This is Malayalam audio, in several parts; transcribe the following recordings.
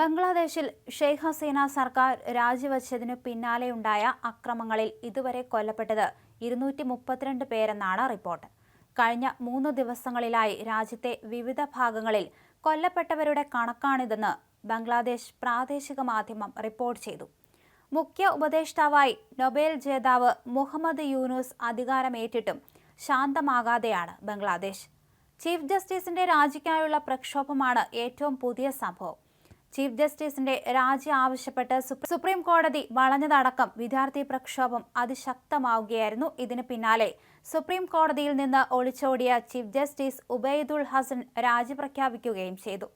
ബംഗ്ലാദേശിൽ ഷെയ്ഖ് ഹസീന സർക്കാർ രാജിവച്ചതിനു പിന്നാലെയുണ്ടായ അക്രമങ്ങളിൽ ഇതുവരെ കൊല്ലപ്പെട്ടത് ഇരുന്നൂറ്റി മുപ്പത്തിരണ്ട് പേരെന്നാണ് റിപ്പോർട്ട്. കഴിഞ്ഞ മൂന്ന് ദിവസങ്ങളിലായി രാജ്യത്തെ വിവിധ ഭാഗങ്ങളിൽ കൊല്ലപ്പെട്ടവരുടെ കണക്കാണിതെന്ന് ബംഗ്ലാദേശ് പ്രാദേശിക മാധ്യമം റിപ്പോർട്ട് ചെയ്തു. മുഖ്യ ഉപദേഷ്ടാവായി നൊബേൽ ജേതാവ് മുഹമ്മദ് യൂനുസ് അധികാരമേറ്റിട്ടും ശാന്തമാകാതെയാണ് ബംഗ്ലാദേശ്. ചീഫ് ജസ്റ്റിസിന്റെ രാജിക്കായുള്ള പ്രക്ഷോഭമാണ് ഏറ്റവും പുതിയ സംഭവം. ചീഫ് ജസ്റ്റിസിന്റെ രാജി ആവശ്യപ്പെട്ട് സുപ്രീം- കോടതി വളഞ്ഞതടക്കം വിദ്യാർത്ഥി പ്രക്ഷോഭം അതിശക്തമാവുകയായിരുന്നു. ഇതിന് പിന്നാലെ സുപ്രീം കോടതിയിൽ നിന്ന് ഒളിച്ചോടിയ ചീഫ് ജസ്റ്റിസ് ഉബൈദുൽ ഹസൻ രാജി പ്രഖ്യാപിക്കുകയും ചെയ്തു.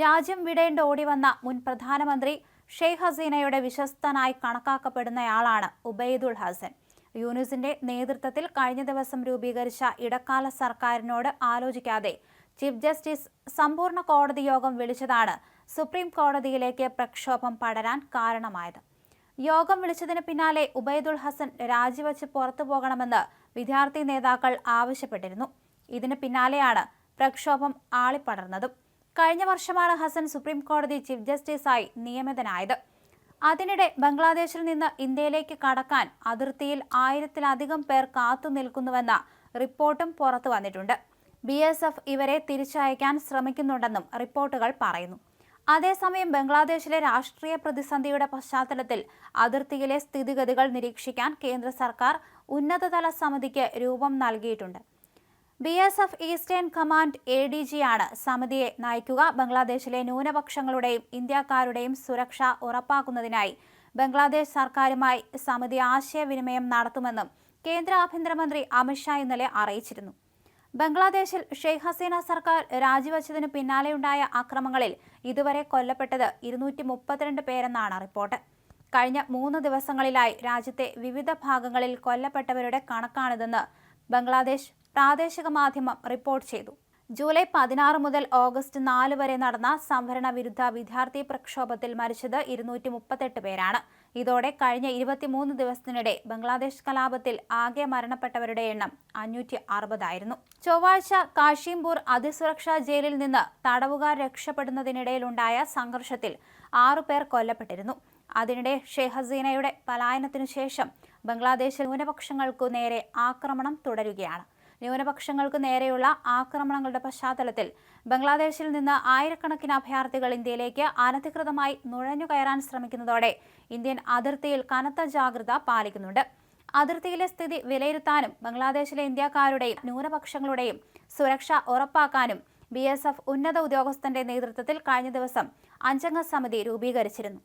രാജ്യം വിടേണ്ട ഓടിവന്ന മുൻ പ്രധാനമന്ത്രി ഷെയ്ഖ് ഹസീനയുടെ വിശ്വസ്തനായി കണക്കാക്കപ്പെടുന്നയാളാണ് ഉബൈദുൾ ഹസൻ. യൂനുസിന്റെ നേതൃത്വത്തിൽ കഴിഞ്ഞ ദിവസം രൂപീകരിച്ച ഇടക്കാല സർക്കാരിനോട് ആലോചിക്കാതെ ചീഫ് ജസ്റ്റിസ് സമ്പൂർണ കോടതി യോഗം വിളിച്ചതാണ് സുപ്രീം കോടതിയിലേക്ക് പ്രക്ഷോഭം പടരാൻ കാരണമായത്. യോഗം വിളിച്ചതിന് പിന്നാലെ ഉബൈദുൽ ഹസൻ രാജിവെച്ച് പുറത്തു പോകണമെന്ന് വിദ്യാർത്ഥി നേതാക്കൾ ആവശ്യപ്പെട്ടിരുന്നു. ഇതിന് പിന്നാലെയാണ് പ്രക്ഷോഭം ആളിപ്പടർന്നതും. കഴിഞ്ഞ വർഷമാണ് ഹസൻ സുപ്രീം കോടതി ചീഫ് ജസ്റ്റിസായി നിയമിതനായത്. അതിനിടെ ബംഗ്ലാദേശിൽ നിന്ന് ഇന്ത്യയിലേക്ക് കടക്കാൻ അതിർത്തിയിൽ ആയിരത്തിലധികം പേർ കാത്തു നിൽക്കുന്നുവെന്ന റിപ്പോർട്ടും പുറത്തു വന്നിട്ടുണ്ട്. ബി ഇവരെ തിരിച്ചയക്കാൻ ശ്രമിക്കുന്നുണ്ടെന്നും റിപ്പോർട്ടുകൾ പറയുന്നു. അതേസമയം ബംഗ്ലാദേശിലെ രാഷ്ട്രീയ പ്രതിസന്ധിയുടെ പശ്ചാത്തലത്തിൽ അതിർത്തിയിലെ സ്ഥിതിഗതികൾ നിരീക്ഷിക്കാൻ കേന്ദ്ര സർക്കാർ ഉന്നതതല സമിതിക്ക് രൂപം നൽകിയിട്ടുണ്ട്. B S F eastern command A D ജിയാണ് സമിതിയെ നയിക്കുക. ബംഗ്ലാദേശിലെ ന്യൂനപക്ഷങ്ങളുടെയും ഇന്ത്യക്കാരുടെയും സുരക്ഷ ഉറപ്പാക്കുന്നതിനായി ബംഗ്ലാദേശ് സർക്കാരുമായി സമിതി ആശയവിനിമയം നടത്തുമെന്നും കേന്ദ്ര ആഭ്യന്തരമന്ത്രി അമിത്ഷാ ഇന്നലെ അറിയിച്ചിരുന്നു. ബംഗ്ലാദേശിൽ ഷെയ്ഖ് ഹസീന സർക്കാർ രാജിവച്ചതിനു പിന്നാലെയുണ്ടായ അക്രമങ്ങളിൽ ഇതുവരെ കൊല്ലപ്പെട്ടത് ഇരുന്നൂറ്റി മുപ്പത്തിരണ്ട് പേരെന്നാണ് റിപ്പോർട്ട്. കഴിഞ്ഞ മൂന്ന് ദിവസങ്ങളിലായി രാജ്യത്തെ വിവിധ ഭാഗങ്ങളിൽ കൊല്ലപ്പെട്ടവരുടെ കണക്കാണിതെന്ന് ബംഗ്ലാദേശ് പ്രാദേശിക മാധ്യമം റിപ്പോർട്ട് ചെയ്തു. ജൂലൈ പതിനാറ് മുതൽ ഓഗസ്റ്റ് നാല് വരെ നടന്ന സംവരണ വിരുദ്ധ വിദ്യാർത്ഥി പ്രക്ഷോഭത്തിൽ മരിച്ചത് ഇരുന്നൂറ്റി മുപ്പത്തെട്ട് പേരാണ്. ഇതോടെ കഴിഞ്ഞ ഇരുപത്തിമൂന്ന് ദിവസത്തിനിടെ ബംഗ്ലാദേശ് കലാപത്തിൽ ആകെ മരണപ്പെട്ടവരുടെ എണ്ണം അഞ്ഞൂറ്റി അറുപതായിരുന്നു ചൊവ്വാഴ്ച കാഷിംപൂർ അതിസുരക്ഷാ ജയിലിൽ നിന്ന് തടവുകാർ രക്ഷപ്പെടുന്നതിനിടയിലുണ്ടായ സംഘർഷത്തിൽ ആറുപേർ കൊല്ലപ്പെട്ടിരുന്നു. അതിനിടെ ഷെയ്ഖ് ഹസീനയുടെ പലായനത്തിനു ശേഷം ബംഗ്ലാദേശിൽ ന്യൂനപക്ഷങ്ങൾക്കു നേരെ ആക്രമണം തുടരുകയാണ്. ന്യൂനപക്ഷങ്ങൾക്ക് നേരെയുള്ള ആക്രമണങ്ങളുടെ പശ്ചാത്തലത്തിൽ ബംഗ്ലാദേശിൽ നിന്ന് ആയിരക്കണക്കിന് അഭയാർത്ഥികൾ ഇന്ത്യയിലേക്ക് അനധികൃതമായി നുഴഞ്ഞുകയറാൻ ശ്രമിക്കുന്നതോടെ ഇന്ത്യൻ അതിർത്തിയിൽ കനത്ത ജാഗ്രത പാലിക്കുന്നുണ്ട്. അതിർത്തിയിലെ സ്ഥിതി വിലയിരുത്താനും ബംഗ്ലാദേശിലെ ഇന്ത്യക്കാരുടെയും ന്യൂനപക്ഷങ്ങളുടെയും സുരക്ഷ ഉറപ്പാക്കാനും ബി ഉന്നത ഉദ്യോഗസ്ഥന്റെ നേതൃത്വത്തിൽ കഴിഞ്ഞ ദിവസം അഞ്ചംഗ സമിതി രൂപീകരിച്ചിരുന്നു.